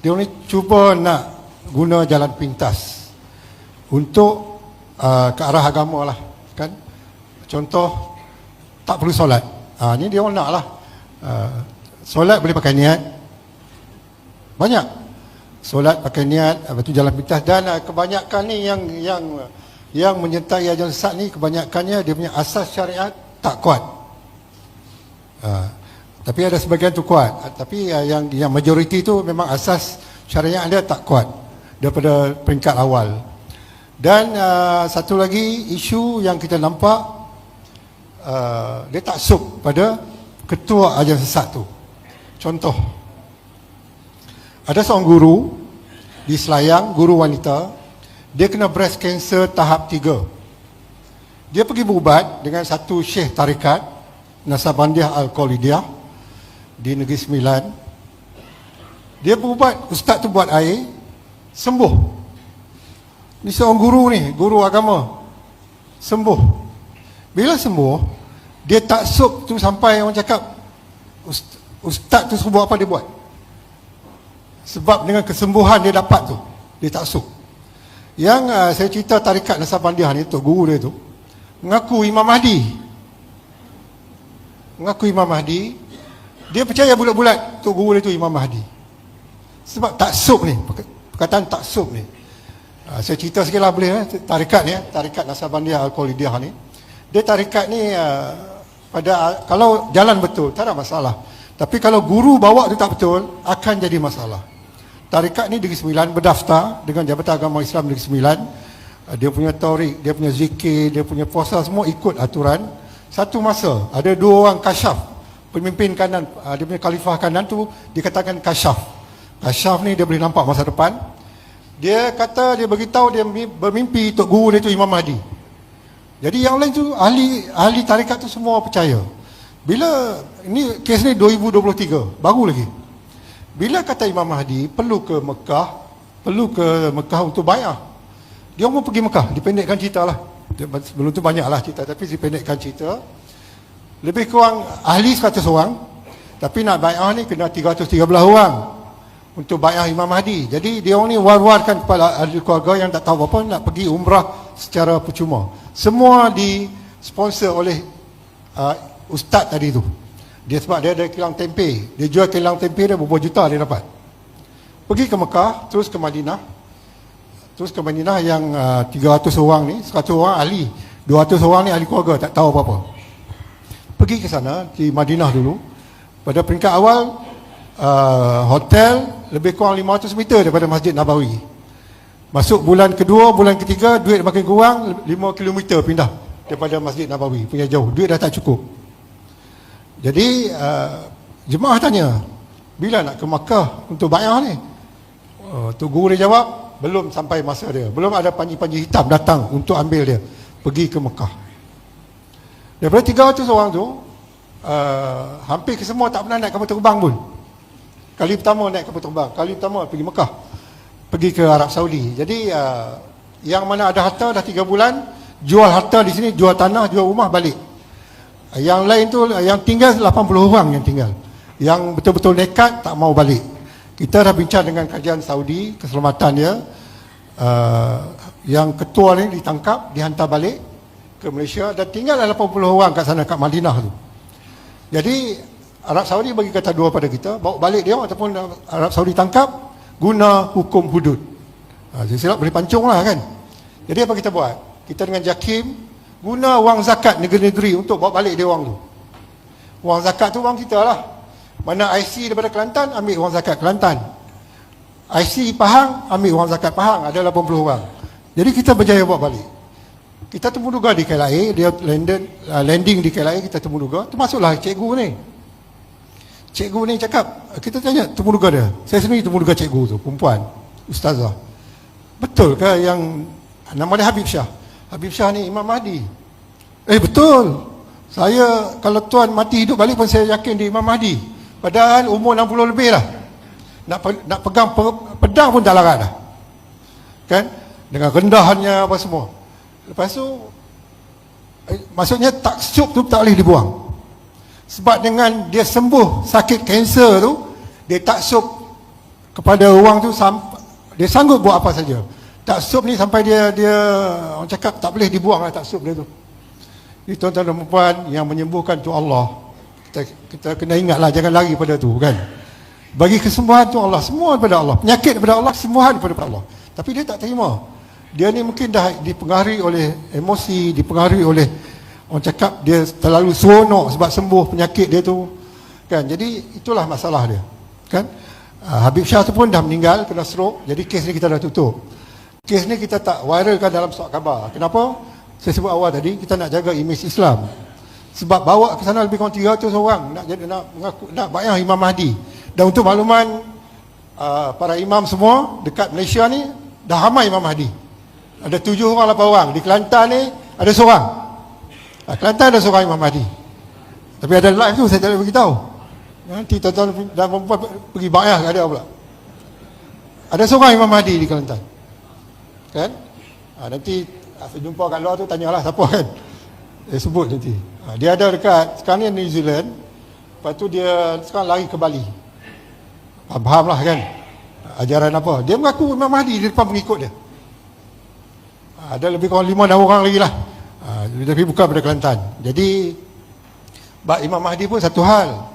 Dia ni cuba nak guna jalan pintas untuk uh, ke arah agama lah kan. Contoh tak perlu solat. Ha, ni dia nak lah. Uh, solat boleh pakai niat. Banyak. Solat pakai niat, lepas tu jalan pintas dan uh, kebanyakan ni yang yang yang menyertai ajaran sesat ni kebanyakannya dia punya asas syariat tak kuat. Uh, tapi ada sebagian tu kuat. Uh, tapi uh, yang yang majoriti tu memang asas syariat dia tak kuat daripada peringkat awal. Dan uh, satu lagi isu yang kita nampak uh, dia tak sup pada ketua ajaran sesat tu. Contoh ada seorang guru di Selayang, guru wanita, dia kena breast cancer tahap 3. Dia pergi berubat dengan satu syekh tarikat Nasabandiah Al-Qalidiyah di Negeri Sembilan. Dia berubat, ustaz tu buat air, sembuh. Ni seorang guru ni, guru agama. Sembuh. Bila sembuh, dia tak sup tu sampai orang cakap, ustaz tu buat apa dia buat. Sebab dengan kesembuhan dia dapat tu Dia tak suka Yang uh, saya cerita tarikat Nasabandiah ni Tok guru dia tu Mengaku Imam Mahdi Mengaku Imam Mahdi Dia percaya bulat-bulat Tok guru dia tu Imam Mahdi Sebab tak sup ni Perkataan tak sup ni uh, Saya cerita sikit lah boleh eh? Tarikat ni eh? Tarikat Nasabandiah Al-Qalidiah ni Dia tarikat ni uh, pada Kalau jalan betul Tak ada masalah tapi kalau guru bawa tu tak betul Akan jadi masalah Tarikat ni Negeri Sembilan berdaftar dengan Jabatan Agama Islam Negeri Sembilan. Dia punya taurik, dia punya zikir, dia punya puasa semua ikut aturan. Satu masa ada dua orang kasyaf. Pemimpin kanan, uh, dia punya khalifah kanan tu dikatakan kasyaf. Kasyaf ni dia boleh nampak masa depan. Dia kata dia beritahu dia bermimpi untuk guru dia tu Imam Mahdi. Jadi yang lain tu ahli ahli tarikat tu semua percaya. Bila ini kes ni 2023, baru lagi. Bila kata Imam Mahdi perlu ke Mekah, perlu ke Mekah untuk bayar. Dia mau pergi Mekah, dipendekkan cerita lah. Sebelum tu banyak lah cerita, tapi dipendekkan cerita. Lebih kurang ahli 100 orang, tapi nak bayar ni kena 313 orang untuk bayar Imam Mahdi. Jadi dia orang ni war-warkan kepada ahli keluarga yang tak tahu apa nak pergi umrah secara percuma. Semua di sponsor oleh uh, ustaz tadi tu. Dia sebab dia ada kilang tempe. Dia jual kilang tempe dia berapa juta dia dapat. Pergi ke Mekah, terus ke Madinah. Terus ke Madinah yang uh, 300 orang ni, 100 orang ahli. 200 orang ni ahli keluarga, tak tahu apa-apa. Pergi ke sana, di Madinah dulu. Pada peringkat awal, uh, hotel lebih kurang 500 meter daripada Masjid Nabawi. Masuk bulan kedua, bulan ketiga, duit makin kurang, 5 km pindah daripada Masjid Nabawi. Punya jauh, duit dah tak cukup. Jadi uh, jemaah tanya, bila nak ke Makkah untuk bayar ni? Uh, tu guru dia jawab, belum sampai masa dia. Belum ada panji-panji hitam datang untuk ambil dia pergi ke Mekah. Daripada 300 orang tu, uh, hampir ke semua tak pernah naik kapal terbang pun. Kali pertama naik kapal terbang, kali pertama pergi Mekah. Pergi ke Arab Saudi. Jadi uh, yang mana ada harta dah 3 bulan, jual harta di sini, jual tanah, jual rumah balik. Yang lain tu yang tinggal 80 orang yang tinggal. Yang betul-betul nekat tak mau balik. Kita dah bincang dengan kajian Saudi keselamatan dia. Uh, yang ketua ni ditangkap, dihantar balik ke Malaysia dan tinggal 80 orang kat sana kat Madinah tu. Jadi Arab Saudi bagi kata dua pada kita, bawa balik dia ataupun Arab Saudi tangkap guna hukum hudud. Ha, jadi silap boleh pancung lah kan. Jadi apa kita buat? Kita dengan JAKIM guna wang zakat negeri-negeri untuk bawa balik dia wang tu. Wang zakat tu wang kita lah. Mana IC daripada Kelantan, ambil wang zakat Kelantan. IC Pahang, ambil wang zakat Pahang. Ada 80 orang. Jadi kita berjaya bawa balik. Kita temu duga di KLIA, dia landed, uh, landing di KLIA, kita temu duga. Termasuklah cikgu ni. Cikgu ni cakap, kita tanya temu duga dia. Saya sendiri temu duga cikgu tu, perempuan, ustazah. Betul ke yang nama dia Habib Syah? Habib Shah ni Imam Mahdi. Eh betul. Saya kalau tuan mati hidup balik pun saya yakin dia Imam Mahdi. Padahal umur 60 lebih lah. Nak nak pegang pedang pun dah larat dah. Kan? Dengan rendahannya apa semua. Lepas tu eh, maksudnya tak sup tu tak boleh dibuang. Sebab dengan dia sembuh sakit kanser tu dia tak sup kepada orang tu dia sanggup buat apa saja. Taksub ni sampai dia dia orang cakap tak boleh dibuang lah taksub dia tu. Ini tuan-tuan dan puan yang menyembuhkan tu Allah. Kita, kita kena ingatlah jangan lari pada tu kan. Bagi kesembuhan tu Allah, semua daripada Allah. Penyakit daripada Allah, kesembuhan daripada Allah. Tapi dia tak terima. Dia ni mungkin dah dipengaruhi oleh emosi, dipengaruhi oleh orang cakap dia terlalu seronok sebab sembuh penyakit dia tu. Kan? Jadi itulah masalah dia. Kan? Uh, Habib Shah tu pun dah meninggal kena stroke. Jadi kes ni kita dah tutup. Kes ni kita tak viralkan dalam surat khabar. Kenapa? Saya sebut awal tadi kita nak jaga imej Islam. Sebab bawa ke sana lebih kurang 300 orang nak jadi nak mengaku nak bayang Imam Mahdi. Dan untuk makluman uh, para imam semua dekat Malaysia ni dah ramai Imam Mahdi. Ada tujuh orang, lapan orang. Di Kelantan ni ada seorang. Uh, Kelantan ada seorang Imam Mahdi. Tapi ada live tu saya tak boleh beritahu. Nanti tuan-tuan dan perempuan pergi bayang ada pula. Ada seorang Imam Mahdi di Kelantan. Kan? Ha, nanti saya jumpa kat luar tu tanyalah siapa kan. Dia sebut nanti. Ha, dia ada dekat sekarang ni New Zealand. Lepas tu dia sekarang lari ke Bali. Faham lah kan. Ajaran apa. Dia mengaku Imam Mahdi di depan pengikut dia. Ada lebih kurang lima orang lagi lah. Ha, tapi bukan pada Kelantan. Jadi Imam Mahdi pun satu hal.